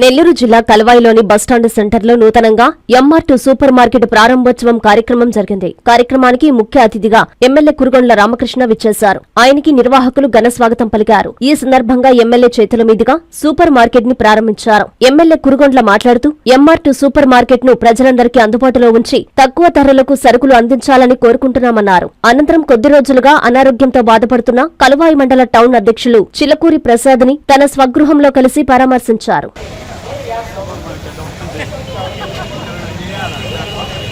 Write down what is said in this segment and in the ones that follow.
నెల్లూరు జిల్లా కల్వాయిలోని బస్టాండ్ సెంటర్లో నూతనంగా ఎంఆర్ టు సూపర్ మార్కెట్ ప్రారంభోత్సవం కార్యక్రమం జరిగింది. కార్యక్రమానికి ముఖ్య అతిథిగా ఎమ్మెల్యే కురుగొండ్ల రామకృష్ణ విచ్చేశారు. ఆయనకి నిర్వాహకులు ఘన స్వాగతం పలికారు. ఈ సందర్భంగా ఎమ్మెల్యే చేతుల మీదుగా సూపర్ మార్కెట్ని ప్రారంభించారు. ఎమ్మెల్యే కురుగొండ్ల మాట్లాడుతూ ఎంఆర్ టు సూపర్ మార్కెట్ను ప్రజలందరికీ అందుబాటులో ఉంచి తక్కువ ధరలకు సరుకులు అందించాలని కోరుకుంటున్నామన్నారు. అనంతరం కొద్ది రోజులుగా అనారోగ్యంతో బాధపడుతున్న కలువాయి మండల టౌన్ అధ్యక్షులు చిలకూరి ప్రసాద్ని తన స్వగృహంలో కలిసి పరామర్శించారు. 都是一样的来好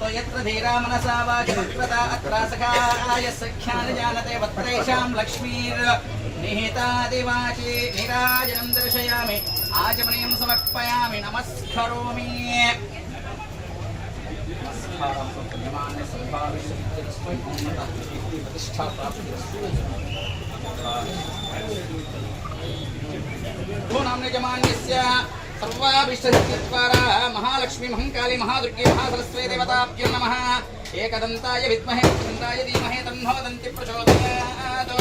तो यत्र धीरा मनसा वाचमकृता अत्रासखाय सख्यान् जानते वत्रेषां लक्ष्मीर्निहिता दिवाचे निराजनं दर्शयामि आचमनीं समर्पयामि, नमस्करोमि। प्रतिष्ठा प्राप्तिरस्तु महालक्ष्मी महाकाली महादुर्गे महासरस्वे देवताभ्यो नमः। एकदन्ताय विद्महे दन्ताय धीमहे तन्नोदन्ति प्रचोदयात्।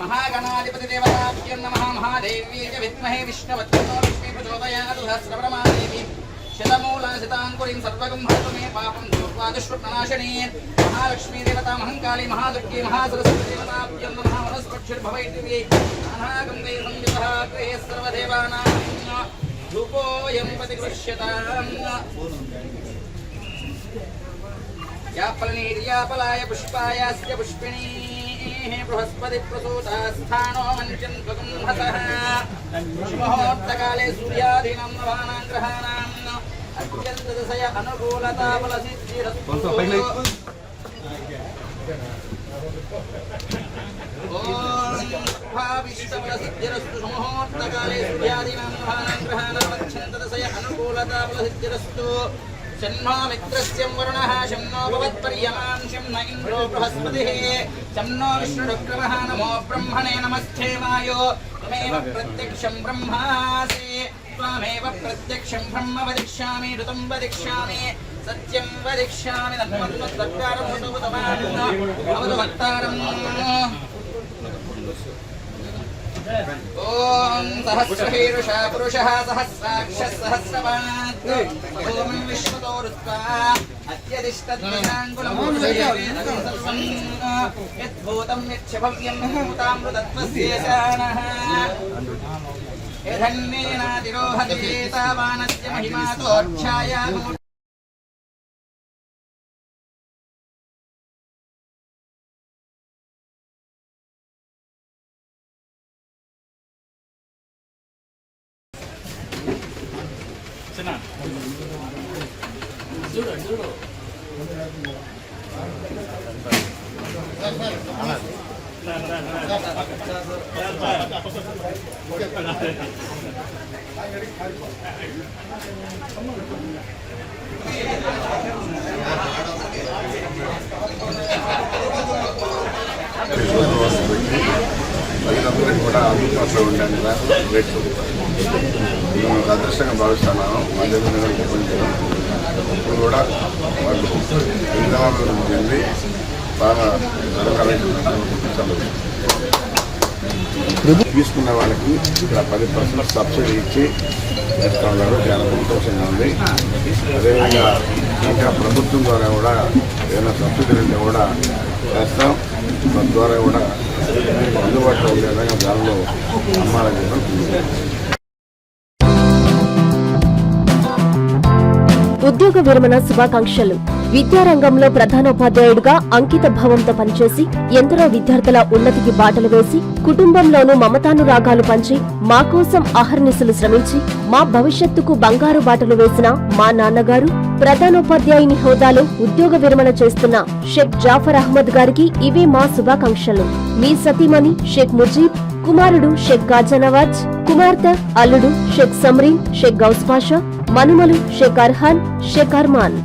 महागणाधिपतिदेवताभ्यो नमः। महादेव्यै च विद्महे विष्णवत्तो लक्ष्मी प्रचोदयात्। सहस्रब्रह्मा देवी शतमूलसिताङ्कुरीं सर्वगं हतु मे पापं सर्वादुष्वप्तनाशने महालक्ष्मीदेवता महङ्काली महादुर्गे महासरस्वतीदेवताभ्यं नमः वनस्पक्षिर्भवैद्युवे नानागन्धे संयुतः गृहे सर्वदेवानां धूपोऽयं पुष्पायास्य पुष्पिणीः ग्रहाणां अत्यन्तदशय अनुकूलता बलसिद्धिरस्तु ोऽभिष्टबलसिद्धिरस्तु सुमुहूर्तकाले सूर्यादीनां नवानां ग्रहाणाम् अत्यन्तदशय अनुकूलता बलसिद्धिरस्तु शन्नो मित्रस्य वरुणः शन्नो भवत्पर्यमां शं न इन्द्रो बृहस्पतिः शं नो विष्णुरुक्रमः नमो ब्रह्मणे नमस्ते वायो त्वमेव प्रत्यक्षं ब्रह्मासि त्वामेव प्रत्यक्षं ब्रह्म वदिष्यामि ऋतं वदिष्यामि सत्यं वदिष्यामि तन्मन्नुद्धारं भवतु भक्तारम् ॐ सहस्रशीर्षः पुरुषः सहस्राक्षः सहस्रवात् ॐ विश्वतो रुत्वा अत्यदिष्टद्विजाङ्कुलमूर्धयेन यद्भूतं यच्च भव्यं भूतामृतत्वस्य शानः ధన్యేనాతిరోహతివానస్య మహిమాతోక్షాయా చూడు చూడు కూడా అందుబాటులో ఉండండి మేము అదృష్టంగా భావిస్తున్నాను మందిరం కూడా వాళ్ళు హైదరాబాద్ నుండి బాగా తీసుకున్న వాళ్ళకి ఇక్కడ పది పర్సెంట్ సబ్సిడీ ఇచ్చి వేస్తున్నారు చాలా సంతోషంగా ఉంది. అదేవిధంగా ఇంకా ప్రభుత్వం ద్వారా కూడా ఏదైనా సబ్సిడీ ఉంటే కూడా చేస్తాం తద్వారా కూడా అందుబాటులో ఉండే విధంగా దానిలో అమ్మాలని చెప్పి ఉద్యోగ విరమణ శుభాకాంక్షలు. విద్యారంగంలో ప్రధానోపాధ్యాయుడిగా అంకిత భావంతో పనిచేసి ఎందరో విద్యార్థుల ఉన్నతికి బాటలు వేసి కుటుంబంలోనూ మమతానురాగాలు పంచి మా కోసం అహర్నిశలు శ్రమించి మా భవిష్యత్తుకు బంగారు బాటలు వేసిన మా నాన్నగారు ప్రధానోపాధ్యాయుని హోదాలో ఉద్యోగ విరమణ చేస్తున్న షేక్ జాఫర్ అహ్మద్ గారికి ఇవే మా శుభాకాంక్షలు. మీ సతీమణి షేక్ ముజీబ్ కుమారుడు షేక్ గాజానవాజ్ కుమార్తె అల్లుడు షేక్ సమ్రీన్ షేక్ గౌస్ పాషా మనుమలు షేక్ అర్హాన్ షేక్ అర్మాన్.